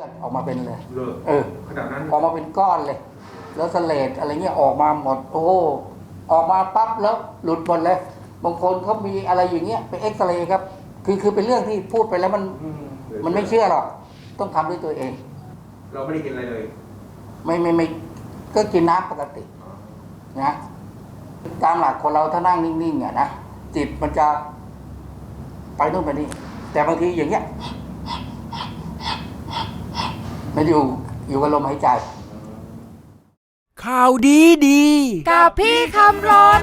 ลือดออกมาเป็นเลยเลิกเออขนาดนั้นออกมาเป็นก้อนเลย แล้วเสลดอะไรเงี้ยออกมาหมดโอ้โหออกมาปั๊บแล้วหลุดหมดเลย บางคนเขามีอะไรอย่างเงี้ยไปเอ็กซเรย์ครับ คือคือเป็นเรื่องที่พูดไปแล้วมันอืมันไม่เชื่อหรอก ต้องทำด้วยตัวเอง เราไม่ได้กินอะไรเลย ไม่ไม่ไม่ก็กินน้ำปกตินะตามหลักคนเราถ้านั่งนิ่งๆอะนะจิตมันจะไปโน่นไปนี่แต่บางทีอย่างเงี้ย มันอยู่อยู่กับลมหายใจ ข่าวดีดี กับพี่คำรน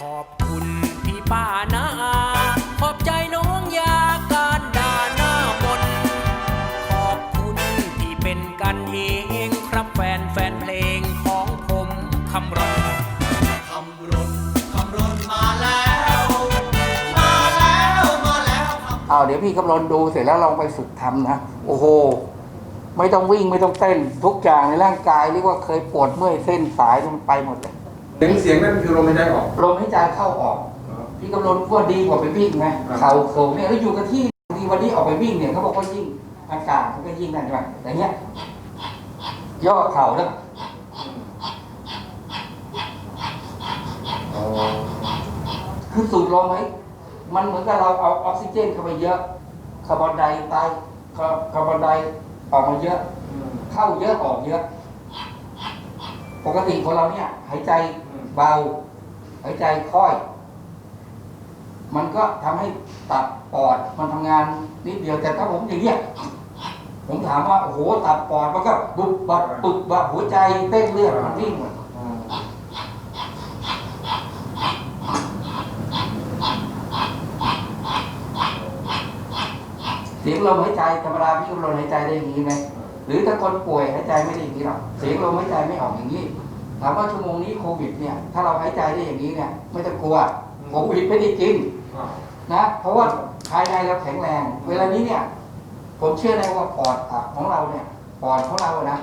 ขอบคุณพี่ป้านาอาขอบใจน้องยาการด่าหน้ามนต์ขอบคุณที่เป็นกันเอง ครับแฟนแฟนเพลงของผมคำร้อง เอาเดี๋ยวพี่กำลังดูเสร็จแล้วลองไปฝึกทำนะโอ้โห ไม่ต้องวิ่งไม่ต้องเต้นทุกอย่างในร่างกายเรียกว่าเคยปวดเมื่อยเส้นสายมันไปหมดเลยเสียงเสียงนั่นคือลมหายใจออกลมหายใจเข้าออก พี่กำลังก็ดีกว่าไปวิ่งไงครับเข่าโขงเนี่ยแล้วอยู่กับที่ดีวันนี้ออกไปวิ่งเนี่ยเขาบอกว่ายิ่งอากาศมันก็ยิ่งนั่นใช่ไหมแต่เนี้ยย่อเข่าแล้วอ๋อคือสูดลมไหม มันเหมือนกับเราเอาออกซิเจนเข้าไปเยอะคาร์บอนไดไตคาคาร์บอนไดออกมาเยอะ เข้าเยอะออกเยอะ ปกติคนเราเนี่ย หายใจเบา หายใจค่อย มันก็ทำให้ตับปอดมันทำงานนิดเดียวแต่ถ้าผมอย่างเงี้ยผมถามว่าโอ้โหตับปอดมันก็บุบบับปุบบับหัวใจเต้นเลือดมันวิ่งหมด อ๋อ เสี ยงลมหายใจธรรมดาพี่ลมหายใจได้อย่างนี้ไหมหรือถ้าคนป่วยหายใจไม่ได้อย่างนี้หรอกเสียงลมหายใจไม่ออกอย่างนี้ถามว่าชั่วโมงนี้โควิดเนี่ยถ้าเราหายใจได้อย่างนี้เนี่ยไม่ต้องกลัวโควิดไม่ได้กินอ่านะเพราะว่าภายในเราแข็งแรง เวลานี้เนี่ย ผมเชื่อได้ว่าปอดอะของเราเนี่ยปอดของเรานะ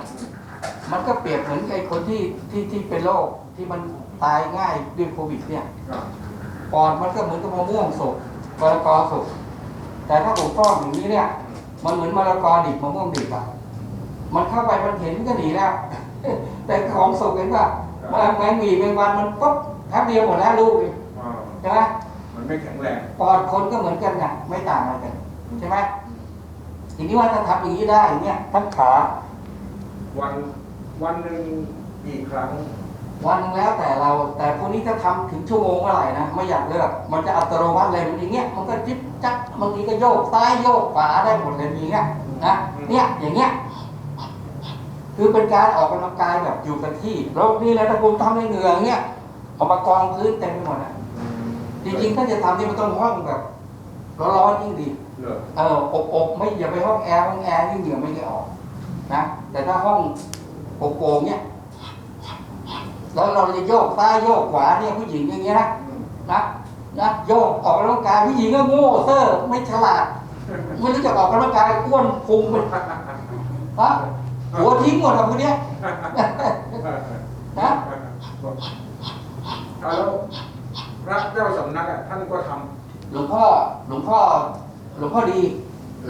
มันก็เปรียบเหมือนไอ้คนที่ที่ที่เป็นโรคที่มันตายง่ายด้วยโควิดเนี่ยอ่าปอดมันก็เหมือนกับมะม่วงสุกมะละกอสุก แต่ถ้าผมฟอกอย่างนี้เนี่ย มันเหมือนมะละกอดิบมะม่วงดิบอะมันเข้าไปมันเห็นมันก็หนีแล้ว แต่ของสุกเห็นป่ะแมงแมงหวีแมงวันมันปุ๊บแป๊บเดียวหมดแล้วลูกเองอ่าใช่ไหมมันไม่แข็งแรงปอดคนก็เหมือนกันนะไม่ต่างอะไรกันใช่ไหมทีนี้ว่าถ้าทำอย่างนี้ได้เนี่ยทั้งขา วันวันหนึ่งกี่ครั้ง วันหนึ่งแล้วแต่เราแต่พวกนี้ถ้าทำถึงชั่วโมงเมื่อไหร่นะไม่อยากเลิกมันจะอัตโนมัติเลยมันอย่างเงี้ยมันก็จิ๊บจักบางทีก็โยกซ้ายโยกขวาได้หมดเลยอย่างเงี้ยนะเนี่ยอย่างเงี้ยคือเป็นการออกกำลังกายแบบอยู่กับที่แล้วนี่แหละถ้าคุณทำในเหงื่ออย่างเงี้ยเออกมากองพื้นเต็มไปหมดอะจริงๆถ้าจะทำนี่มันต้องห้องแบบร้อนๆยิ่งดีเลิกเอออบอบไม่อย่าไปห้องแอร์ห้องแอร์นี่เหงื่อไม่ได้ออกนะแต่ถ้าห้องโปร่งๆเนี่ย แล้วเราจะโยกซ้ายโยกขวาเนี่ยผู้หญิงอย่างเงี้ยนะอืมนะนะโยกออกกำลังกายผู้หญิงก็โง่เซอร์ไม่ฉลาดไม่รู้จะออกกำลังกายอ้วนพุงไปฮะหัวทิ้งหมดอะพวกเนี้ยนะเอาแล้วพระเจ้าสำนักอะท่านก็ทหลวงพ่อหลวงพ่อหลวงพ่อดี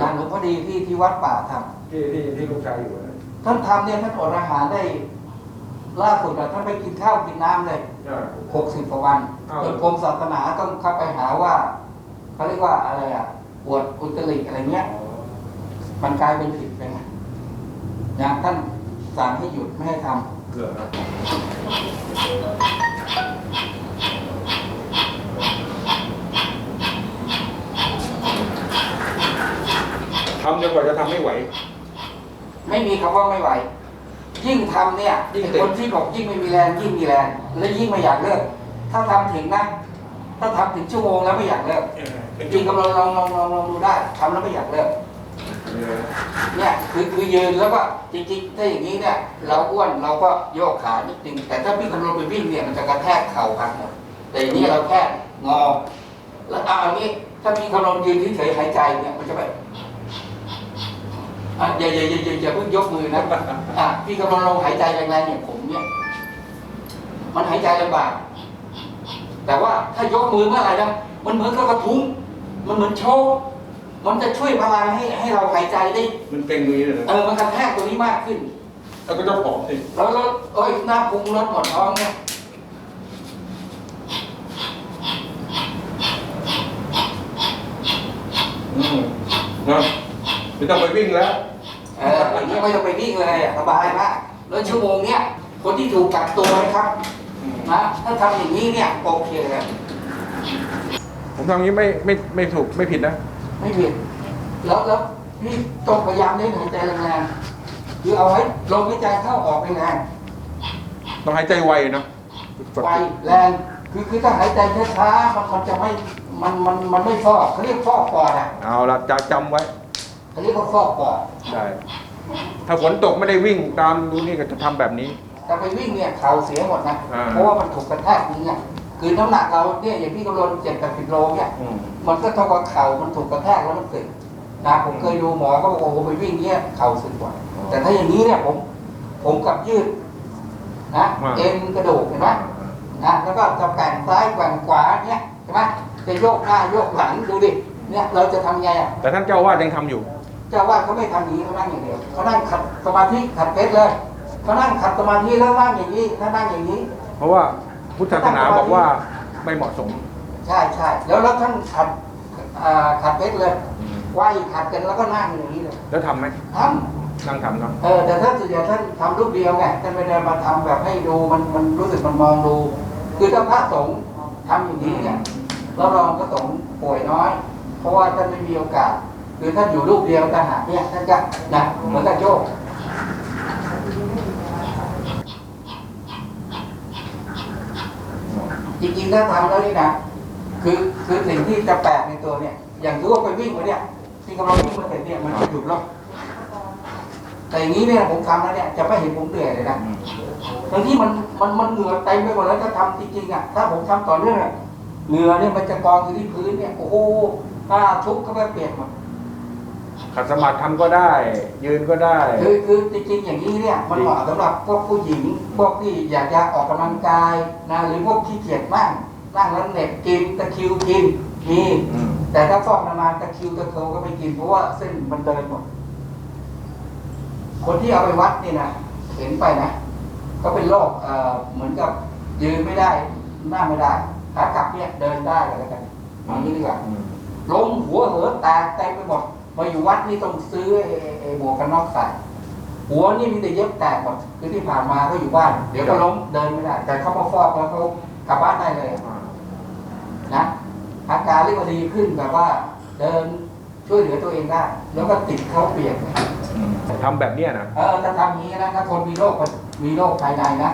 นะหลวงพ่อดีที่ที่วัดป่าทำำที่ที่ที่ลูกชายอยู่นะท่านทำเนี่ยท่านอดอาหารได้ ล่าสุดอะท่านไปกินข้าวกินน้ำเลยเออหกสิบกว่าวันอ้าวจนกรมศาสนาต้องเข้าไปหาว่าเขาเรียกว่าอะไรอะปวดอุตริอะไรเงี้ย มันกลายเป็นผิดไปไงอย่างท่านสั่งให้หยุดไม่ให้ทำเหลือนะทำจนกว่าจะทำไม่ไหว ไม่มีคำว่าไม่ไหว ยิ่งทำเนี่ยยิ่งเด็กคนที่บอกยิ่งไม่มีแรงยิ่งมีแรงและยิ่งไม่อยากเลิก ถ้าทำถึงนะ ถ้าทำถึงชั่วโมงแล้วไม่อยากเลิกเป็นจริงกำลังลองลองลองลองดูได้ทำแล้วไม่อยากเลิกเออเนี่ยคือคือยืนแล้วก็จริงๆถ้าอย่างนี้เนี่ย เราอ้วนเราก็โยกขานิดนึงแต่ถ้าพี่กำลังไปวิ่งเนี่ยมันจะกระแทกเข่ากันหมดแต่อย่างนี้เราแค่งอ แล้วเอาอย่างนี้ถ้าพี่กำลังยืนเฉยๆหายใจเนี่ยมันจะแบบ อะอย่าอย่าอย่าอย่าอย่าเพิ่งยกมือนะอะพี่กำลังลงหายใจแรงๆอย่างผมเนี่ย มันหายใจลำบาก แต่ว่าถ้ายกมือเมื่อไหร่นะมันเหมือนกับกระทุ้งมันเหมือนโชว์มันจะช่วยพลังให้ให้เราหายใจได้ มันเก่งตรงนี้เลยเออมันกระแทกตัวนี้มากขึ้น แล้วก็จะผอมสิแล้วลดเอ้ยหน้าพุงลดหมดท้องเนี่ยอืมนะ ไม่ต้องไปวิ่งแล้วเอออย่างนี้ไม่ต้องไปวิ่งเลยอะสบายมากแล้วชั่วโมงเนี้ยคนที่ถูกกักตัวนะครับนะถ้าทำอย่างนี้เนี่ยโอเคเลยผมทำอย่างนี้ไม่ไม่ไม่ถูกไม่ผิดนะ ไม่ผิดแล้วแล้วพี่ต้องพยายามเล่นหายใจแรงๆคือเอาให้ลมหายใจเข้าออกแรงต้องหายใจไวเนาะๆไวแรงคือคือถ้าหายใจช้าๆมันมันจะไม่มันมันมันไม่ฟอกเขาเรียกฟอกปอดอะเอาละจะจำไว้ เขาเรียกว่าฟอกปอดได้ถ้าฝนตกไม่ได้วิ่งตามดูนี่ก็จะทำแบบนี้แต่ไปวิ่งเนี่ยเข่าเสียหมดนะอ่า เพราะว่ามันถูกกระแทกนี้ไงคือน้ำหนักเราเนี่ยอย่างพี่กำลังเจ็ดแปดสิบโลเนี่ย อืม มันก็เท่ากับเข่ามันถูกกระแทกแล้วมันสึกนะผมเคยดูหมอก็บอกโอ้โหไปวิ่งเนี่ยเข่าสึกกว่าแต่ถ้าอย่างนี้เนี่ยผม ผมกลับยืดนะเอ็นกระดูกเห็นไหมนะแล้วก็จะแกว่งซ้ายแกว่งขวาเนี่ยใช่ไหมจะโยกหน้าโยกหลังดูดิเนี่ยเราจะทำไงอะแต่ท่านเจ้าอาวาดยังทำอยู่เจ้าอาว่าสเขาไม่ทำอย่างนี้เขานั่งอย่างเดียวเขานั่งขัดสมาธิขัดเพชรเลยเขานั่งขัดสมาธิแล้วนั่งอย่างนี้ถ้านั่งอย่างนี้ เพราะว่าพุทธศาสนาบอกว่าไม่เหมาะสม ใช่ใช่แล้วแล้วท่านขัดอ่าขัดเพชรเลยไหวขัดกันแล้วก็นั่งอย่างนี้เลย แล้วทำไหมทนั่งทำเนาะำเออแต่ท่านส่วนใหญ่ท่านทำรูปเดียวไงท่านไม่ได้มาทำแบบให้ดูมันมันรู้สึกมันมองดูคือถ้าพระสงฆ์ทำอย่างนี้เนี่ยรับรองพระสงฆ์ป่วยน้อย เพราะว่าท่านไม่มีโอกาส คือท่านอยู่รูปเดียวต่างหากเนี่ยท่านก็นะเหมือนกับโยกจริงๆถ้าทำแล้วนี่นะคือคือสิ่งที่จะแปลกในตัวเนี่ย อย่างที่ว่าไปวิ่งมาเนี่ยที่กำลังวิ่งมาเสร็จเนี่ยมันจะหยุดแล้วแต่อย่างนี้เนี่ยผมทำแล้วเนี่ยจะไม่เห็นผมเหนื่อยเลยนะทั้งที่มันมันมันเหงื่อเต็มไปหมดแล้วถ้าทำจริงๆอะถ้าผมทำต่อเนื่องเหงื่อเนี่ยมันจะกองอยู่ที่พื้นเนี่ยโอ้โหหน้าทุบก็ไม่เปลี่ยนหมด ขัดสมาธิทำก็ได้ ยืนก็ได้ คือคือจริงๆอย่างนี้เนี่ยมันเหมาะสำหรับพวกผู้หญิง พวกที่อยากจะออกกำลังกายนะหรือพวกขี้เกียจนั่งนั่งแล้วเหน็บกินตะคริวกินมีอืม แต่ถ้าฟอกนานๆตะคริวตะเคิวก็ไม่กินเพราะว่าเส้นมันเดินหมด คนที่เอาไปวัดนี่นะเห็นไปนะเขาเป็นโรคเอ่อเหมือนกับยืนไม่ได้นั่งไม่ได้ขากลับเนี่ยเดินได้ก็แล้วกันเอางี้ดีกว่า อืมล้มหัวเหอะแตกเต็มไปหมด มาอยู่วัดนี่ต้องซื้อไอ้ไอ้หมวกกันน็อกใส่หัวนี่มีแต่เย็บแตกหมดคือที่ผ่านมาก็อยู่บ้าน เดี๋ยวก็ล้มเดินไม่ได้แต่เขามาฟอกแล้วเขากลับบ้านได้เลยอ่านะอาการเรียกว่าดีขึ้นแบบว่า เดินช่วยเหลือตัวเองได้ แล้วก็ติดเขาเปียกอืมทำแบบเนี้ยนะเออถ้าทำอย่างนี้นะถ้าคนมีโรคมีโรคภายในนะ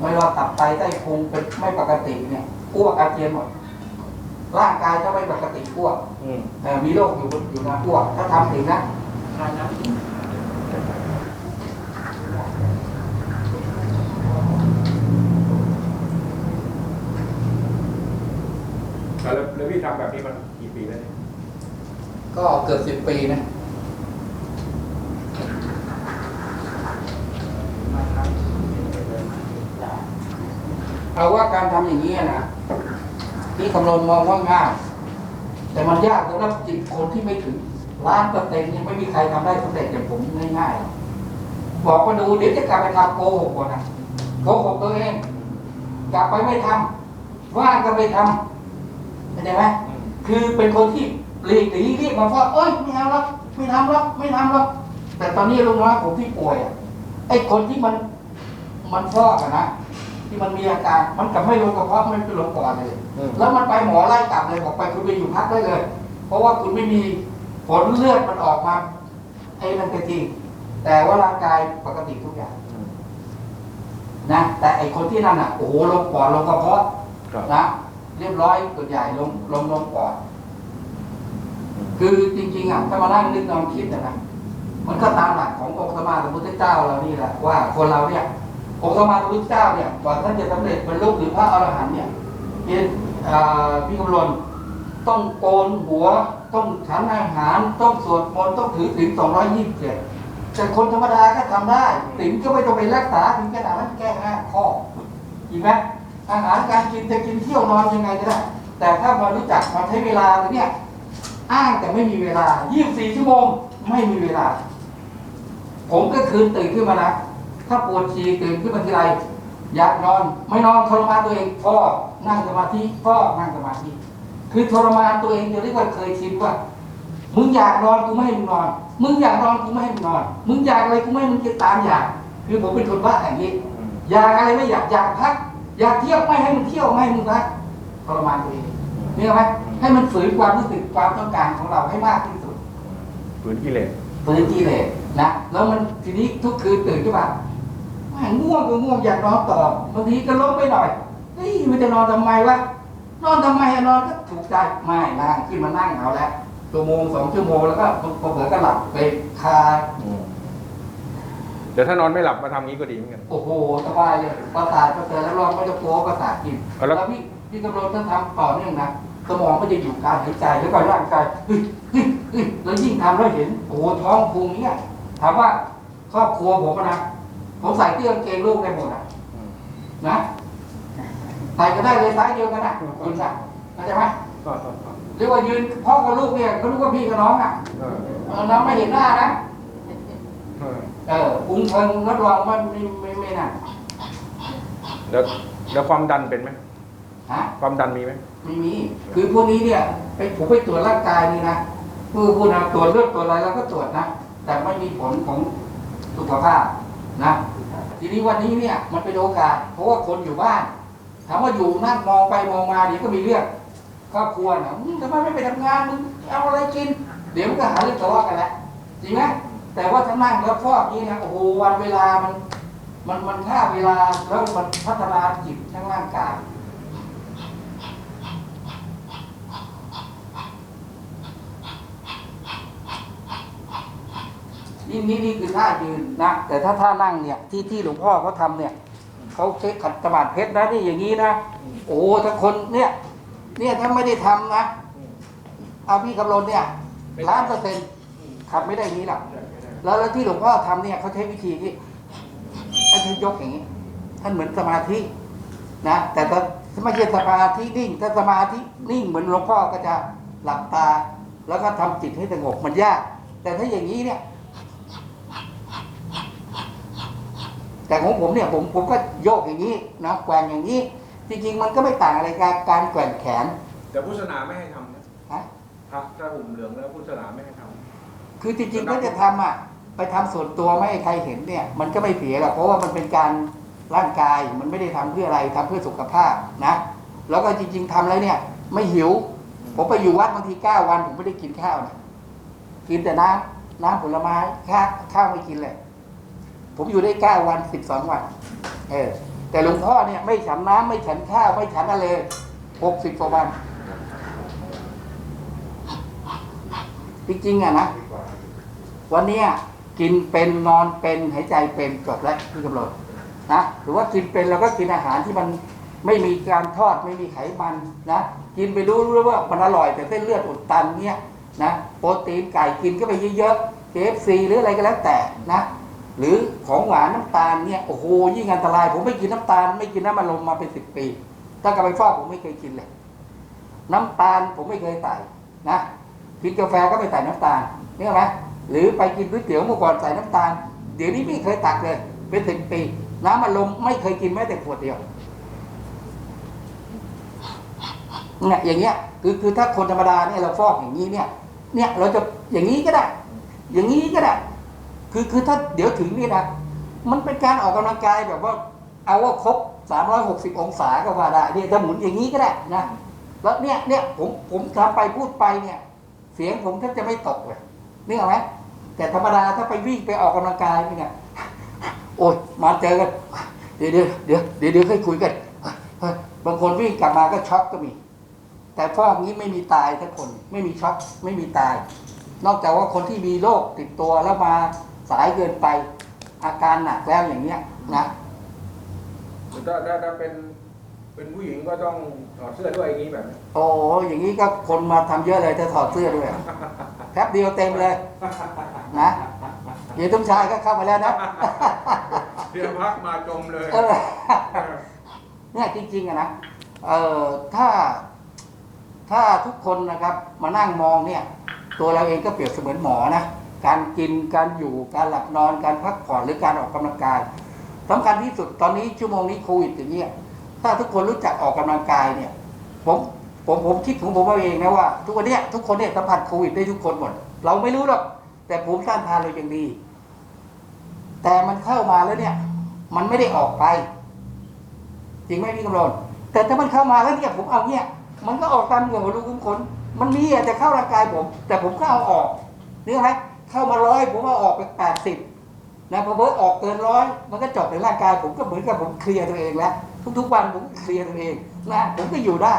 ไม่ว่าตับไตไส้พุงเป็นไม่ปกติเนี่ยอ้วกอาเจียนหมด ร่างกายถ้าไม่ปกติอ้วกอืมเอ่อมีโรคอยู่บนอยู่นะพวก ถ้าทำถึงนะแล้วแล้วพี่ทำแบบนี้มันกี่ปีแล้วเนี่ยก็เกือบสิบปีนะเอาว่าการทำอย่างนี้นะ ที่คำนวณมองว่าง่าย แต่มันยากสำหรับจิตคนที่ไม่ถึงล้านเปอร์เซ็นต์ไม่มีใครทำได้สำเร็จอย่างผมง่ายๆหรอกบอกมาดูเดี๋ยวจะกลับไปทำโกหกก่อนนะโกหกตัวเองกลับไปไม่ทำว่าก็ไม่ทำเข้าใจไหมคือเป็นคนที่หลีกหนีเรียกมาว่าเอ้ยไม่เอาหรอกไม่ทำหรอกไม่ทำหรอกแต่ตอนนี้ลุงน้อยผมที่ป่วยอะไอ้คนที่มันมันฟอกอะนะ ที่มันมีอาการ มันกลับไม่ลงกระเพาะไม่ไปลงปอดเลย อืม แล้วมันไปหมอไล่กลับเลยบอกไปคุณไปอยู่พักได้เลย เพราะว่าคุณไม่มีผลเลือดมันออกมาไอ้นั่นก็จริง แต่ว่าร่างกายปกติทุกอย่างอืมนะแต่ไอ้คนที่นั่นอะโอ้โหลงปอดลงกระเพาะครับ นะเรียบร้อยส่วนใหญ่ลงลงลงปอดคือจริงๆอะถ้ามานั่งนึกนอนคิดนะนะมันก็ตามหลักขององค์สมมาสัมพุทธเจ้าเรานี่แหละว่าคนเราเนี่ย องค์สมมาสัมพุทธเจ้าเนี่ยกว่าท่านจะสำเร็จบรรลุหรือพระอรหันต์เนี่ยเป็นพี่กำลนต้องโกนหัว ต้องฉันอาหาร ต้องสวดมนต์ต้องถือศีลสองร้อยยี่สิบเจ็ดแต่คนธรรมดาก็ทำได้ศีลก็ไม่ต้องไปรักษาถึงขนาดนั้นแก้ห้าข้อจริงไหมอาหารการกินจะกินเที่ยวนอนยังไงก็ได้แต่ถ้ามารู้จักมาใช้เวลาเนี่ยอ้างแต่ไม่มีเวลา 24 ชั่วโมงไม่มีเวลา ผมก็คืนตื่นขึ้นมานะ ถ้าปวดฉี่ตื่นขึ้นมาทีไรอยากนอนไม่นอนทรมานตัวเองพ่อนั่งสมาธิพ่อนั่งสมาธิคือทรมานตัวเองจนเรียกว่าเคยชินว่า มึงอยากนอนกูไม่ให้มึงนอน มึงอยากนอนกูไม่ให้มึงนอน มึงอยากอะไรกูไม่ให้มึงกินตามอยาก คือผมเป็นคนบ้าอย่างนี้ อยากอะไรไม่อยากอยากพัก อยากเที่ยวไม่ให้มึงเที่ยวไม่ให้มึงพักทรมานตัวเองนี่ไหมให้มันฝืนความรู้สึกความต้องการของเราให้มากที่สุดฝืนกิเลสฝืนกิเลสนะแล้วมันทีนี้ทุกคืนตื่นขึ้นมาแม่ งง่วงก็ง่วงอยากนอนต่อบางทีก็ล้มไปหน่อยเฮ้ยมันจะนอนทำไมวะนอนทำไมอะนอนก็ถูกใจไม่นั่งขึ้นมานั่งเอาแล้วชั่วโมงสองชั่วโมงแล้วก็เผลอๆก็หลับไปคาเดี๋ยวถ้านอนไม่หลับมาทำงี้ก็ดีเหมือนกันโอ้โหสบายเลยประสาทประเสริฐแล้วรองไม่จะกลัวประสาทกินเอาแล้วแล้วพี่พี่กำลังต้องทำต่อเนื่องนะสมองก็จะอยู่การหายใจแล้วก็ร่างกายเฮ้ยเฮ้ยเฮ้ยแล้วยิ่งทำแล้วเห็นโอ้โหท้องพุงเนี้ยถามว่าครอบครัวผมอะนะ ผมใส่เสื้อกางเกงลูกได้หมดอะนะใส่ก็ได้เลยไซส์เดียวกันนะคุณนะเข้าใจไหมก็ก็ก็เรียกว่ายืนพ่อกับลูกเนี่ยเขารู้ว่าพี่กับน้องอะเออเออน้องไม่เห็นหน้านะเออเออพุงเพิงรับรองว่าไม่ไม่ไม่น่ะแล้วแล้วความดันเป็นไหมฮะความดันมีไหมไม่มี คือพวกนี้เนี่ยไปผมไปตรวจร่างกายนี่นะผู้ผู้นำตรวจเลือดตรวจอะไรเราก็ตรวจนะแต่ไม่มีผลของสุขภาพ นะทีนี้วันนี้เนี่ยมันเป็นโอกาส เพราะว่าคนอยู่บ้านถามว่าอยู่นั่งมองไปมองมาเดี๋ยวก็มีเรื่องครอบครัวนะมึงทำไมไม่ไปทำงานมึงเอาอะไรกิน เดี๋ยวมันก็หาเรื่องทะเลาะกันแล้วจริงไหมแต่ว่าถ้านั่งแล้วฟอกนี้นะโอ้โหวันเวลามัน มันมันฆ่าเวลาแล้วมันพัฒนาจิตทั้งร่างกาย นี่นี่นี่คือท่ายืนนะแต่ถ้าท่านั่งเนี่ยที่ที่หลวงพ่อเขาทำเนี่ยเขาใช้ขัดสมาธิเพชรนะนี่อย่างนี้นะโอ้ถ้าคนเนี่ย เนี่ยถ้าไม่ได้ทำนะเอาพี่กำลนเนี่ยล้านเปอร์เซ็นต์ขับไม่ได้นี้หรอกแล้วแล้วที่หลวงพ่อทำเนี่ยเขาใช้วิธีที่ท่านยกอย่างนี้ ท่านเหมือนสมาธินะแต่ถ้าไม่ใช่สมาธินิ่ง ถ้าสมาธินิ่งเหมือนหลวงพ่อก็จะหลับตา แล้วก็ทำจิตให้สงบมันยาก แต่ถ้าอย่างนี้เนี่ย แต่ของผมเนี่ยผมผมก็โยกอย่างนี้นะแกว่งอย่างนี้ จริงๆมันก็ไม่ต่างอะไรกับการแกว่งแขนแต่พุทธศาสนาไม่ให้ทำนะนะพระถ้าห่มเหลืองแล้วพุทธศาสนาไม่ให้ทคือจริงๆก็จะทำอะไปทำส่วนตัวไม่ให้ใครเห็นเนี่ย มันก็ไม่เสียหรอกเพราะว่ามันเป็นการร่างกายมันไม่ได้ทำเพื่ออะไรทำเพื่อสุขภาพนะแล้วก็จริง ๆทำแล้วเนี่ย ไม่หิวผมไปอยู่วัดบางทีเก้าวันผมไม่ได้กินข้าวนะกินแต่น้ำน้ำผลไม้ข้าวข้าวไม่กินเลย ผมอยู่ได้เก้าวันสิบสองวัน เออ แต่หลวงพ่อเนี่ย ไม่ฉันน้ำไม่ฉันข้าวไม่ฉันอะไรหกสิบกว่าวัน จริงๆอะนะ วันเนี้ยกินเป็นนอนเป็นหายใจเป็นจบแล้วพี่กำลังนะหรือว่ากินเป็นเราก็กินอาหารที่มันไม่มีการทอดไม่มีไขมันนะกินไปรู้รู้ว่ามันอร่อยแต่เส้นเลือดอุดตันเนี้ยนะโปรตีนไก่กินก็ไปเยอะๆ KFC หรืออะไรก็แล้วแต่นะ หรือของหวานน้ำตาลเนี่ยโอ้โหยิ่งอันตราย ผมไม่กินน้ำตาล ไม่กินน้ำมันลมมาเป็นสิบปีตั้งแต่ไปฟอกผมไม่เคยกินเลย น้ำตาลผมไม่เคยใส่นะกินกาแฟก็ไม่ใส่น้ำตาลนี่ไหมหรือไปกินก๋วยเตี๋ยวเมื่อก่อนใส่น้ำตาล เดี๋ยวนี้ไม่เคยตักเลย เป็นสิบปี น้ำมันลมไม่เคยกินแม้แต่ขวดเดียวเนี่ยอย่างเงี้ยคือคือถ้าคนธรรมดาเนี่ยเราฟอกอย่างนี้เนี่ย เนี่ยเราจะอย่างนี้ก็ได้ อย่างนี้ก็ได้ คือคือถ้าเดี๋ยวถึงนี่นะมันเป็นการออกกำลังกายแบบว่า เอาว่าครบ360อยหกสิบองศาก็ว่าได้เนี่ยจะหมุนอย่างนี้ก็ได้นะแล้วเนี่ยเนี่ยผมผมทำไปพูดไปเนี่ย เสียงผมแทบจะไม่ตกเลยนี่เหรอไหมแต่ธรรมดาถ้าไปวิ่งไปออกกำลังกายเนี่ยโอ้ยมาเจอกันเดี๋ยวเดี๋ยวเดี๋ยวเดี๋ยวเดี๋ยวค่อยคุยกันบางคนวิ่งกลับมาก็ช็อกก็มี แต่ฟอกนี้ไม่มีตายทุกคน ไม่มีช็อกไม่มีตาย นอกจากว่าคนที่มีโรคติดตัวแล้วมา สายเกินไป อาการหนักแล้วอย่างเนี้ยนะำถ้าถ้าถ้าเป็นเป็นผู้หญิงก็ต้องถอดเสื้อด้วยอย่างนี้แบบนี้โอ้อย่างนี้ก็คนมาทำเยอะเลยจะถอดเสื้อด้วยแป๊บเดียวเต็มเลย นะเดี๋ยวตุ้มชายก็เข้ามาแล้วนะ เดี๋ยวพักมาจมเลยเออเนี่ยจริงๆอะนะเอ่อถ้า ถ้าทุกคนนะครับ มานั่งมองเนี่ย ตัวเราเองก็เปรียบเสมือนหมอนะ การกินการอยู่การหลับนอนการพักผ่อนหรือการออกกำลังกายสำคัญที่สุดตอนนี้ชั่วโมงนี้โควิดอย่างเงี้ยถ้าทุกคนรู้จักออกกำลังกายเนี่ย ผมผมผมคิดของผมเอาเองนะว่า ทุกวันเนี้ยทุกคนเนี่ยสัมผัสโควิดได้ทุกคนหมด เราไม่รู้หรอกแต่ภูมิต้านทานเรายังดี แต่มันเข้ามาแล้วเนี่ย มันไม่ได้ออกไป จริงไหมพี่กำลนแต่ถ้ามันเข้ามาแล้วเนี่ยผมเอาเนี่ย มันก็ออกตามเหงื่อหัวรูขุมขนมันมีอาจจะเข้าร่างกายผม แต่ผมก็เอาออกนี่ไหม เข้ามาร้อยผมว่าออกไปแปดสิบนะพอเบิร์ออกเกินร้อยมันก็จบในร่างกายผมก็เหมือนกับผมเคลียร์ตัวเองแล้วทุกๆวันผมเคลียร์ตัวเองนะผมก็อยู่ได้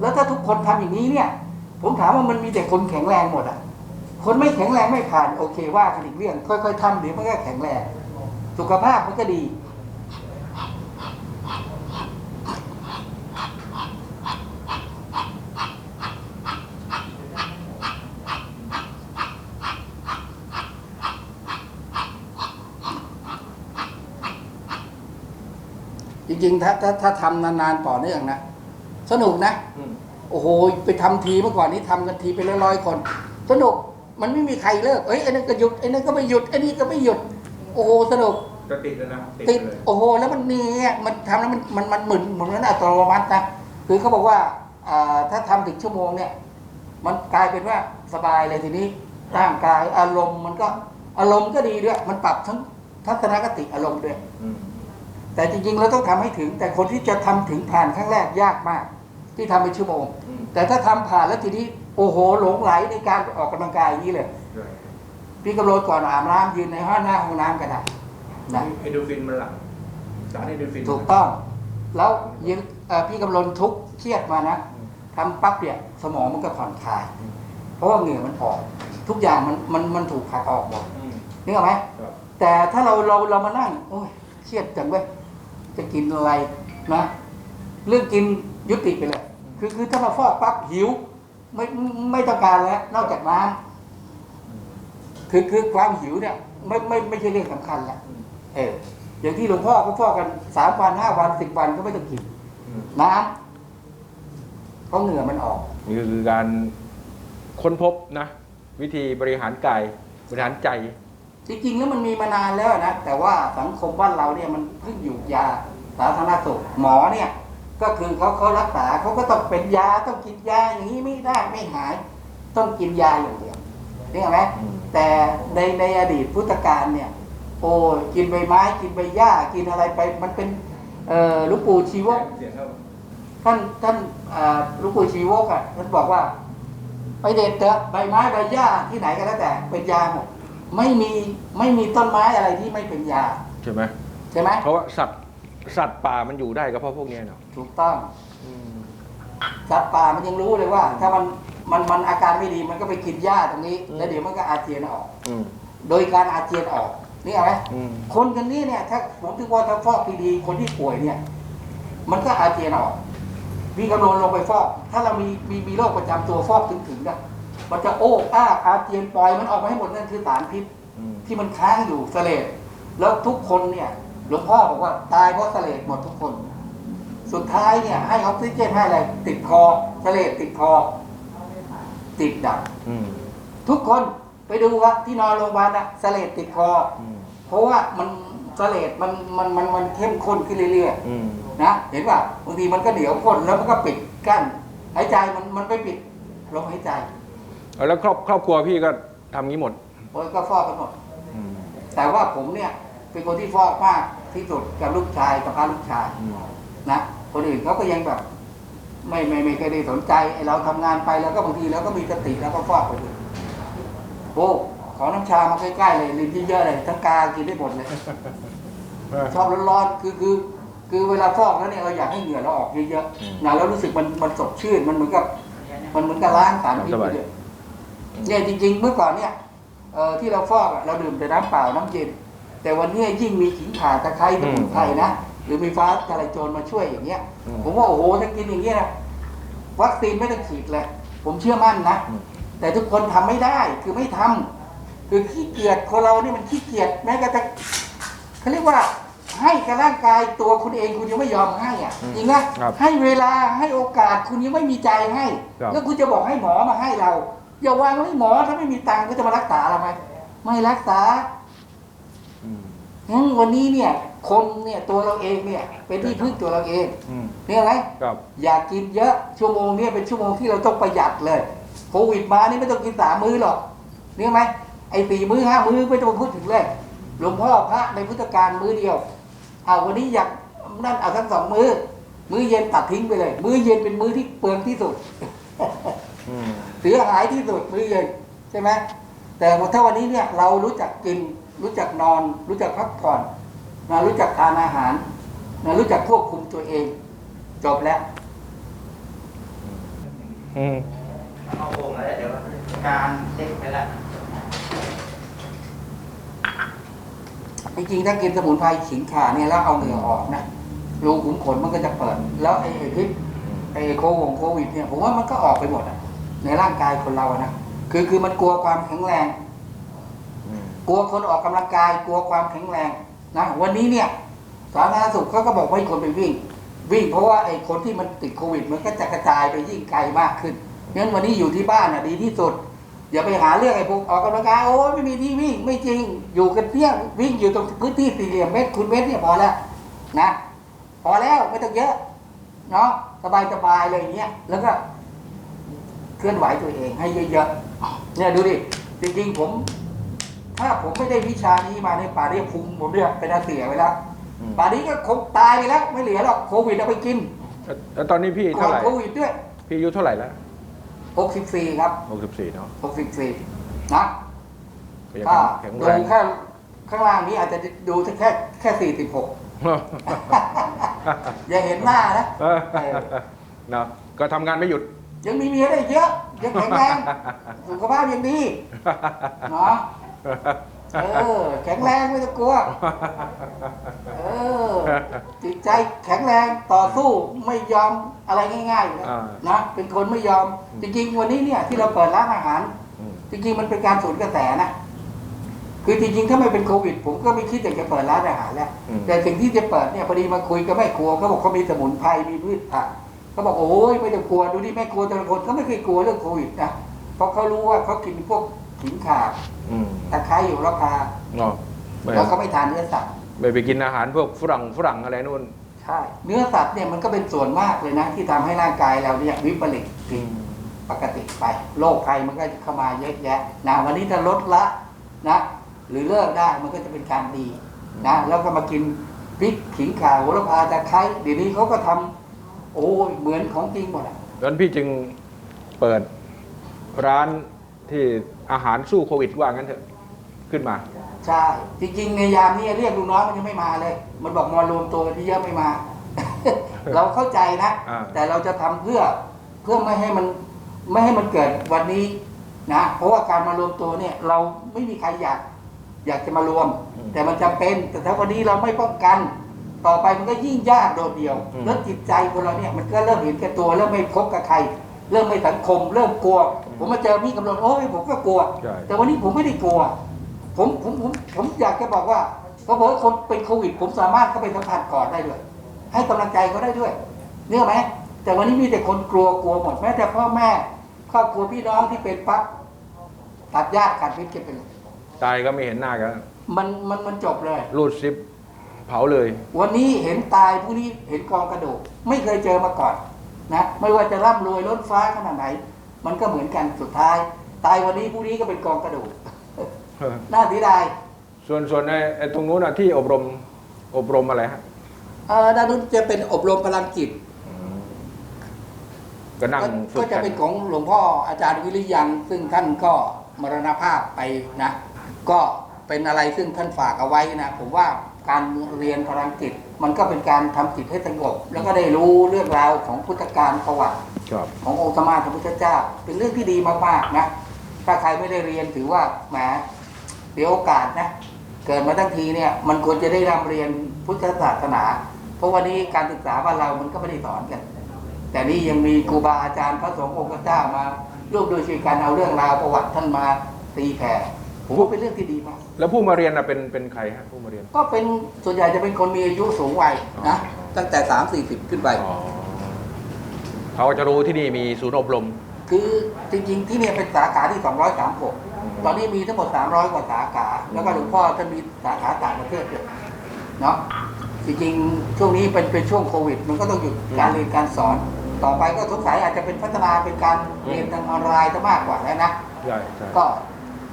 แล้วถ้าทุกคนทำอย่างนี้เนี่ย ผมถามว่ามันมีแต่คนแข็งแรงหมดอะ คนไม่แข็งแรงไม่ผ่านโอเคว่ากันอีกเรื่อง ค่อยๆทำเดี๋ยวมันก็แข็งแรง สุขภาพมันก็ดี จ ริง ๆ ถ้าถ้าถ้าทำนานๆต่อเนื่องนะ สนุกนะอืมโอ้โห ไปทำทีเมื่อก่อนนี้ทำกันทีเป็นร้อยๆคน สนุกมันไม่มีใครเลิกเอ้ยไอ้นั่นก็หยุดไอ้นั่นก็ไม่หยุดไอ้นี่ก็ไม่หยุด โอ้โหสนุกจะติดเลยนะติดติดเลยโอ้โหแล้วมันเนี่ยมันทำแล้วมันมันมันเหมือนเหมือนมันอัตโนมัตินะคือเขาบอกว่าอ่าถ้าทำถึงชั่วโมงเนี่ย มันกลายเป็นว่าสบายเลยทีนี้ร่างกายอารมณ์มันก็อารมณ์ก็ดีด้วย มันปรับทั้งทัศนคติอารมณ์ด้วยอืม แต่จริงๆเราต้องทำให้ถึง แต่คนที่จะทำถึงผ่านครั้งแรกยากมาก ที่ทำเป็นชั่วโมงอืมแต่ถ้าทำผ่านแล้วทีนี้โอ้โหหลงไหลในการออกกำลังกายอย่างนี้เลยใช่พี่กำลดก่อนอาบน้ำยืนในห้องหน้าห้องน้ำก็ได้นะเอนโดรฟินมันหลั่งสารเอนโดรฟินถูกต้อง แล้วยืนเอ่อพี่กำลนทุกข์เครียดมานะทำปั๊บเนี่ยสมองมันก็ผ่อนคลาย เพราะว่าเหงื่อมันออก ทุกอย่างมันมันมันถูกผลักออกหมดอืมนึกออกไหมครับแต่ถ้าเราเราเรามานั่งโอ้ยเครียดจังเว้ย จะกินอะไรนะ เรื่องกินยุติไปเลยคือคือถ้าเราฟอกปั๊บหิว ไม่ไม่ต้องการแล้ว นอกจากน้ำคือคือความหิวเนี่ยไม่ไม่ไม่ใช่เรื่องสำคัญแล้วอืมเอออย่างที่หลวงพ่อเขาฟอกกันสามวันห้าวันสิบวันก็ไม่ต้องกินอืมน้ำเพราะเหงื่อมันออกนี่ก็คือการค้นพบนะ วิธีบริหารกายบริหารใจ จริงๆแล้วมันมีมานานแล้วนะแต่ว่าสังคมบ้านเราเนี่ยมันเพิ่งอยู่ยาสาธารณสุขหมอเนี่ยก็คือเขาเขารักษาเขาก็ต้องเป็นยาต้องกินยาอย่างนี้ไม่ได้ไม่หาย ต้องกินยาอย่างเดียวนี่เห็นไหมแต่ในในอดีตพุทธกาลเนี่ย โอ้กินใบไม้กินใบหญ้ากินอะไรไป มันเป็นหลูกปู่ชีวกท่านท่านหลูกปู่ชีวกอะท่านบอกว่า ไปเด็ดเถอะใบไม้ใบหญ้าที่ไหนก็แล้วแต่เป็นยาหมด ไม่มีไม่มีต้นไม้อะไรที่ไม่เป็นยาใช่ไหมใช่ไหมเพราะว่าสัตว์สัตว์ป่ามันอยู่ได้ก็เพราะพวกเนี้ยเนาะถูกต้องอืมสัตว์ป่ามันยังรู้เลยว่า ถ้ามันมันมันอาการไม่ดีมันก็ไปกินหญ้าตรงนี้ แล้วเดี๋ยวมันก็อาเจียนออกอืมโดยการอาเจียนออกนี่เอาไหมอืมคนกันนี้เนี่ย ถ้าผมถือว่าถ้าฟอกดีๆคนที่ป่วยเนี่ย มันก็อาเจียนออกพี่กำลังลงไปฟอก ถ้าเรามีมีมีโรคประจำตัวฟอกถึงถึงๆนะ มันจะโอ้อ้าอาเจียนปล่อยมันออกมาให้หมดนั่นคือสารพิษอืมที่มันค้างอยู่เสลดแล้วทุกคนเนี่ย หลวงพ่อบอกว่าตายเพราะเสลดหมดทุกคน สุดท้ายเนี่ย ให้ออกซิเจนให้อะไร ติดคอเสลดติดคอ ติดดับอืมทุกคนไปดูว่าที่นอนโรงพยาบาลนะเสลดติดคออืมเพราะว่ามันเสลดมันมันมันมันเข้มข้นขึ้นเรื่อยอืมๆนะเห็นป่ะบางทีมันก็เหนียวข้นแล้วมันก็ปิดกั้นหายใจมันมันไปปิดลมหายใจ เอาแล้วครอบครอบครัวพี่ก็ทำงี้หมดโอ้ยก็ฟอกกันหมด อืม แต่ว่าผมเนี่ยเป็นคนที่ฟอกมากที่สุดกับลูกชายกับพาลูกชายอืม นะคนอื่นเขาก็ยังแบบ ไม่ไม่ไม่เคยได้สนใจไอ้เราทำงานไปแล้วก็บางทีเราก็มีสติแล้วก็ฟอกไปด้วยโอ้ขอน้ำชามาใกล้ๆเลยลินที่เยอะเลยทั้งกากินได้หมดเลยชอบร้อนๆคือคือ คือเวลาฟอกแล้วเนี่ยเราอยากให้เหงื่อเราออกเยอะอืมๆนะแล้วรู้สึกมันมันสดชื่นมันเหมือนกับ มันเหมือนกับล้างสารพิษสไปบายเลย เนี่ยจริง ๆ เมื่อก่อนเนี่ยเอ่อที่เราฟอกอะเราดื่มแต่น้ำเปล่าน้ำเย็น แต่วันนี้ยิ่งมีขิงข่าตะไคร้สมุนไพรนะหรือมีฟ้าทลายโจรมาช่วยอย่างเงี้ยอืมผมว่าโอ้โหถ้ากินอย่างเงี้ยนะวัคซีนไม่ต้องฉีดเลยผมเชื่อมั่นนะอืมแต่ทุกคนทำไม่ได้คือไม่ทำคือขี้เกียจคนเราเนี่ยมันขี้เกียจแม้กระทั่งเขาเรียกว่าให้กับร่างกายตัวคุณเองคุณยังไม่ยอมให้อะจริงนะครับให้เวลาให้โอกาสคุณยังไม่มีใจให้ครับแล้วคุณจะบอกให้หมอมาให้เรา อย่าวางไว้หมอถ้าไม่มีตังค์ก็จะมารักษาเราไหมไม่รักษาอืมงั้นวันนี้เนี่ย คนเนี่ยตัวเราเองเนี่ย เป็นที่พึ่งตัวเราเองอืมเนี่ยไหมครับอย่ากินเยอะชั่วโมงเนี้เป็นชั่วโมงที่เราต้องประหยัดเลยโควิดมานี่ไม่ต้องกินสามมื้อหรอกเนี่ยไหมไอ้สี่มื้อห้ามื้อไม่ต้องพูดถึงเลยหลวงพ่อพระในพุทธการมื้อเดียว เอาวันนี้อยากนั่นเอาทั้งสองมื้อ มื้อเย็นตัดทิ้งไปเลย มื้อเย็นเป็นมื้อที่เปลืองที่สุดอืม เสียหายที่สุดมื้อเย็นใช่ไหมแต่ถ้าวันนี้เนี่ยเรารู้จักกิน รู้จักนอน รู้จักพักผ่อนนะรู้จักทานอาหารนะรู้จักควบคุมตัวเอง จบแล้วอืมเอาโอ่งแล้วเดี๋ยวการเช็คไปแล้วจริงๆถ้ากินสมุนไพรขิงข่าเนี่ยแล้วเอาเหงื่อออกนะรูขุมขนมันก็จะเปิด แล้วไอ้ไอ้พิษไอ้โควงโควิดเนี่ยผมว่ามันก็ออกไปหมดอะ ในร่างกายคนเราอะนะคือคือมันกลัวความแข็งแรงอืมกลัวคนออกกำลังกาย กลัวความแข็งแรงนะวันนี้เนี่ยสาธารณสุขเขาก็บอกว่าให้คนไปวิ่ง วิ่งเพราะว่าไอ้คนที่มันติดโควิด มันก็จะกระจายไปยิ่งไกลมากขึ้นงั้นวันนี้อยู่ที่บ้านน่ะดีที่สุดอย่าไปหาเรื่องไอ้พวกออกกำลังกายโอ้ยไม่มีที่วิ่งไม่จริง อยู่กันเที่ยงวิ่งอยู่ตรงพื้นที่สี่เหลี่ยมเมตรคูณเมตรเนี่ยพอแล้วนะ พอแล้วไม่ต้องเยอะเนาะสบายสบายๆเลยอย่างเงี้ยแล้วก็ เคลื่อนไหวตัวเองให้เยอะๆเนี่ยดูดิจริงๆผม ถ้าผมไม่ได้วิชานี้มาในยป่าเรียพุงผมเนี่ยเป็นอาเสียไปแล้วอืมป่านี้ก็คงตายไปแล้ว ไม่เหลือหรอกโควิดเอาไปกินแล้วแล้วตอนนี้พี่ก่อเท่านไหร่โควิดด้วยพี่อายุเท่าไหร่แล้ว64ครับหกสิบสี่เนาะ64นะก็ยังถ้าแข็งดูแรงแค่ข้างล่างนี้อาจจะดูแค่แค่46อย่าเห็นหน้านะเออเนาะก็ทำงานไม่หยุด ยังมีเมียได้เยอะ ยังแข็งแรง สุขภาพยังดีเนาะเออ แข็งแรงไม่ต้องกลัว เออ จิตใจแข็งแรงต่อสู้ไม่ยอมอะไรง่ายๆอยู่แล้วอ่านะเป็นคนไม่ยอม จริงๆ วันนี้เนี่ย ที่เราเปิดร้านอาหารอืมจริงๆ มันเป็นการสวนกระแสนะคือจริงๆ ถ้าไม่เป็นโควิด ผมก็ไม่คิดอยากจะเปิดร้านอาหารแล้วอืมแต่สิ่งที่จะเปิดเนี่ยพอดีมาคุยกับแม่ครัวเขาบอกเขามีสมุนไพรมีพืชผัก เขาบอกโอ้ยไม่ต้องกลัวดูนี่แม่ครัวแต่ละคนเขาไม่เคยกลัวเรื่องโควิดนะเพราะเขารู้ว่าเขากินพวกขิงข่าอืมตะไคร้อยู่ราคาเนาะไม่แล้วเขาไม่ทานเนื้อสัตว์ไม่ไปกินอาหารพวกฝรั่งฝรั่งอะไรนู่นใช่เนื้อสัตว์เนี่ยมันก็เป็นส่วนมากเลยนะ ที่ทำให้ร่างกายเราเนี่ยวิปริตผิดปกติไปโรคภัยมันก็จะเข้ามาเยอะแยะนะวันนี้ถ้าลดละนะหรือเลิกได้มันก็จะเป็นการดีนะแล้วก็มากินพริกขิงข่าโหระพาตะไคร้เดี๋ยวนี้เขาก็ทำ โอ้ยเหมือนของจริงหมดอะดังนั้นพี่จึงเปิดร้านที่อาหารสู้โควิดว่างั้นเถอะขึ้นมา ใช่จริงๆในยามนี้เรียกลูกน้องมันยังไม่มาเลย มันบอกมารวมตัวกันที่เยอะไม่มา เราเข้าใจนะ อ่า แต่เราจะทำเพื่อเพื่อไม่ให้มันไม่ให้มันเกิดวันนี้นะเพราะว่าการมารวมตัวเนี่ยเราไม่มีใครอยาก อยากจะมารวม แต่มันจำเป็นแต่ถ้าวันนี้เราไม่ป้องกัน ต่อไปมันก็ยิ่งยากโดดเดี่ยว แล้วจิตใจคนเราเนี่ยมันก็เริ่มเห็นแก่ตัวเริ่มไม่พบกับใคร เริ่มไม่สังคม เริ่มกลัว ผมมาเจอพี่กำลังโอ้ยผมก็กลัวใช่แต่วันนี้ผมไม่ได้กลัว ผมผมผมผมอยากจะบอกว่าเพราะผมว่าคนเป็นโควิด ผมสามารถเข้าไปสัมผัสก่อนได้ด้วย ให้กำลังใจเขาได้ด้วยเนี่ยไหมแต่วันนี้มีแต่คนกลัวกลัวหมดแม้แต่พ่อแม่ครอบครัวพี่น้องที่เป็นปั๊บตัดญาติขาดพิษกันไปเลยตายก็ไม่เห็นหน้ากันมันมันมันจบเลยรูดซิปเผาเลย วันนี้เห็นตายผู้นี้เห็นกองกระดูกไม่เคยเจอมาก่อนนะไม่ว่าจะร่ำรวยล้นฟ้าขนาดไหน มันก็เหมือนกันสุดท้าย ตายวันนี้ผู้นี้ก็เป็นกองกระดูกน่าเสียดายส่วนส่วนไอ้ไอ้ตรงนู้นน่ะที่อบรมอบรมอะไรฮะเออด้านนู้นจะเป็นอบรมพลังจิตก็นั่งก็ฝึก็กจะกันเป็นของหลวงพ่ออาจารย์วิริยัง ซึ่งท่านก็มรณภาพไปนะ ก็เป็นอะไรซึ่งท่านฝากเอาไว้นะ ผมว่า การเรียนพลังจิตมันก็เป็นการทำจิตให้สงบแล้วก็ได้รู้เรื่องราวของพุทธการประวัติครับขององค์สมมาสัมพุทธเจ้า เป็นเรื่องที่ดีมากๆนะถ้าใครไม่ได้เรียนถือว่าแหมเดี๋ยวโอกาสนะเกิดมาทั้งทีเนี่ยมันควรจะได้รำเรียนพุทธศาสนา เพราะวันนี้การศึกษาบ้านเรามันก็ไม่ได้สอนกัน แต่นี่ยังมีครูบาอาจารย์พระสงฆ์องค์เจ้ามาร่วมด้วยช่วยกันเอาเรื่องราวประวัติท่านมาตีแผ่ ผผมว่าเป็นเรื่องที่ดีมาก แล้วผู้มาเรียนน่ะเป็นเป็นใครฮะผู้มาเรียน ก็เป็นส่วนใหญ่จะเป็นคนมีอายุสูงวัยนะอ๋อตั้งแต่สามสี่สิบขึ้นไป อ๋อเขาจะรู้ที่นี่มีศูนย์อบรม คือจริงๆที่เนี่ยเป็นสาขาที่ 236 ตอนนี้มีทั้งหมด 300 กว่าสาขา แล้วก็หลวงพ่อท่านมีสาขาต่างประเทศด้วยเนาะจริงๆ ช่วงนี้เป็นเป็นช่วงโควิด มันก็ต้องหยุดการเรียนการสอน ต่อไปก็สงสัยอาจจะเป็นพัฒนาเป็นการเรียนทางออนไลน์ซะมากกว่าแล้วนะ ใช่ใช่ก็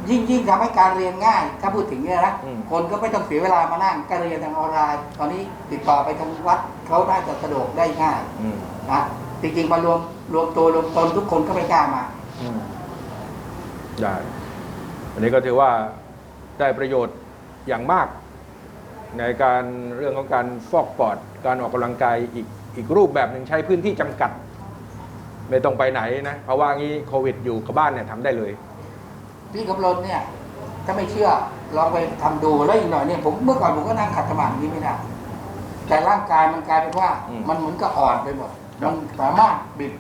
ยิ่งยิ่งทำให้การเรียนง่าย ถ้าพูดถึงเนี่ยนะ อืม คนก็ไม่ต้องเสียเวลามานั่งการเรียนทางออนไลน์ ตอนนี้ติดต่อไปทางวัดเขาน่าจะสะดวกได้ง่ายอืมนะจริงๆมารวมรวมตัวรวมตนทุกคนก็ไม่กล้ามา อืมได้อันนี้ก็ถือว่าได้ประโยชน์อย่างมาก ในการเรื่องของการฟอกปอด การออกกำลังกายอีกอีกรูปแบบหนึ่งใช้พื้นที่จำกัด ไม่ต้องไปไหนนะ เพราะว่างี้โควิดอยู่กับบ้านเนี่ยทำได้เลย พี่กำลนเนี่ย ถ้าไม่เชื่อลองไปทำดูแล้วอีกหน่อยเนี่ยผมเมื่อก่อนผมก็นั่งขัดสมาธินี้ไม่ได้แต่ร่างกายมันกลายเป็นว่าอืมมันเหมือนกับอ่อนไปหมดครับมันสามารถบิด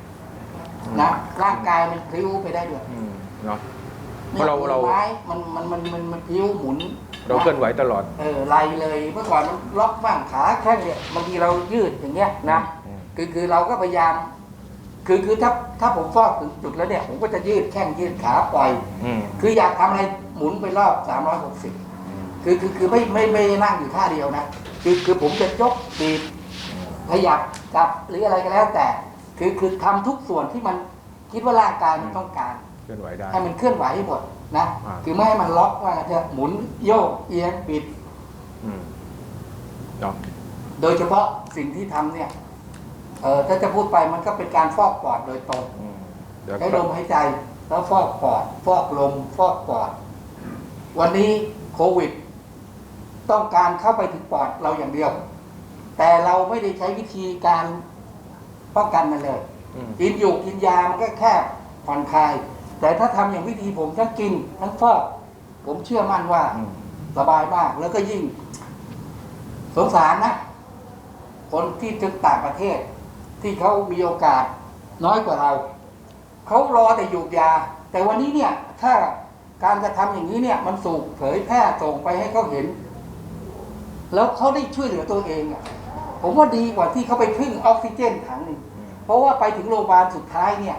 นะร่างกายมันพลิ้วไปได้ด้วยอืมเนาะเพเนี่ยราะเราเรามือไม้มันมันมันมันมันพลิ้วหมุน เราเคลื่อนไหวตลอด เออไล่เลยเมื่อก่อนมันล็อกบ้างขาแข้งเนี่ยบางทีเรายืดอย่างเงี้ยนะอืมคือคือเราก็พยายาม คือคือถ้าถ้าผมฟอกถึงจุดแล้วเนี่ย ผมก็จะยืดแข้งยืดขาปล่อย อืมคืออยากทำอะไรหมุนไปรอบ 360 คือคือคือไม่ไม่ไม่นั่งอยู่ท่าเดียวนะ คือคือผมจะยกบีบขยับจับหรืออะไรก็แล้วแต่ คือคือทำทุกส่วนที่มันคิดว่าร่างกายมันต้องการ เคลื่อนไหวได้ ให้มันเคลื่อนไหวให้หมดนะ อ่า คือไม่ให้มันล็อกว่าจะหมุนโยกเอียงปิด อืมเนาะโดยเฉพาะสิ่งที่ทำเนี่ย เออถ้าจะพูดไปมันก็เป็นการฟอกปอดโดยตรงอืมเดี๋ยวใช้ลมหายใจแล้วฟอกปอด ฟอกลม ฟอกปอด วันนี้โควิด ต้องการเข้าไปถึงปอดเราอย่างเดียว แต่เราไม่ได้ใช้วิธีการป้องกันมันเลย อืมกินอยู่กินยามันก็แค่ผ่อนคลาย แต่ถ้าทำอย่างวิธีผมทั้งกินทั้งฟอกผมเชื่อมั่นว่า อืมสบายมากแล้วก็ยิ่ง สงสารนะ คนที่ถึงต่างประเทศ ที่เขามีโอกาสน้อยกว่าเรา เขารอแต่หยุกยา แต่วันนี้เนี่ยถ้าการกระทำอย่างนี้เนี่ยมันสูกเผยแพร่ส่งไปให้เขาเห็น แล้วเขาได้ช่วยเหลือตัวเองอะผมว่าดีกว่าที่เขาไปพึ่งออกซิเจนถังหนึ่งเพราะว่าไปถึงโรงพยาบาลสุดท้ายเนี่ย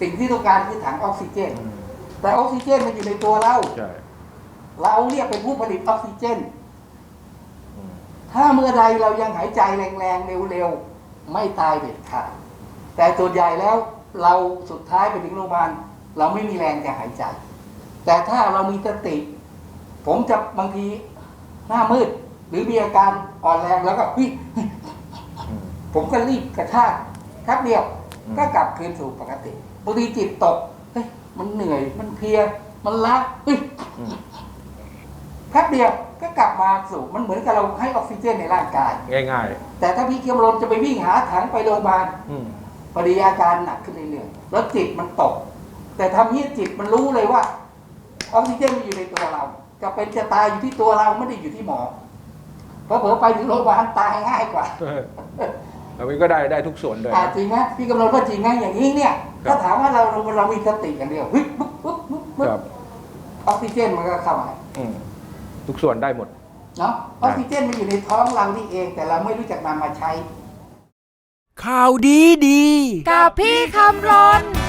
สิ่งที่ต้องการคือถังออกซิเจน แต่ออกซิเจนมันอยู่ในตัวเราเราเนี่ยเป็นผู้ผลิตออกซิเจน ถ้าเมื่อใดเรายังหายใจแรงๆเร็วๆ ไม่ตายเด็ดขาดแต่ส่วนใหญ่แล้วเราสุดท้ายไปถึงโรงพยาบาลเราไม่มีแรงจะหายใจ แต่ถ้าเรามีสติ ผมจะบางทีหน้ามืด หรือมีอาการอ่อนแรงแล้วก็เฮ้ยอืมผมก็รีบกระชากแป๊บเดียวอืมก็กลับคืนสู่ปกติบางทีจิตตกเฮ้ยมันเหนื่อยมันเพลียมันล้าเฮ้ยอืมแป๊บเดียว ก็กลับมาสู่มันเหมือนกับเราให้ออกซิเจนในร่างกาย ง่าย แต่ถ้าพี่เกียมลมจะไปวิ่งหาถังไปโรงพยาบาลๆ อืมพอดีอาการหนักขึ้นเรื่อยๆแล้วจิตมันตก แต่ทำนี้จิตมันรู้เลยว่าออกซิเจนมันอยู่ในตัวเราจะเป็นจะตายอยู่ที่ตัวเราไม่ได้อยู่ที่หมอเพราะเผลอไปถึงโรงพยาบาลตายง่ายกว่าเราก็ได้ได้ทุกส่วนเลยอ่าจริงไหมพี่กำลังก็จริงนะอย่างนี้เนี่ยครับถ้าถามว่าเราเราเรามีสติอย่างเดียวปึ๊บปึ๊บปึ๊บปึ๊บปึ๊บครับ ออกซิเจนมันก็เข้ามาอืม ทุกส่วนได้หมด เนาะออกซิเจนมันอยู่ในท้องเรานี่เอง แต่เราไม่รู้จักนำมาใช้ ข่าวดีดี กับพี่คำรน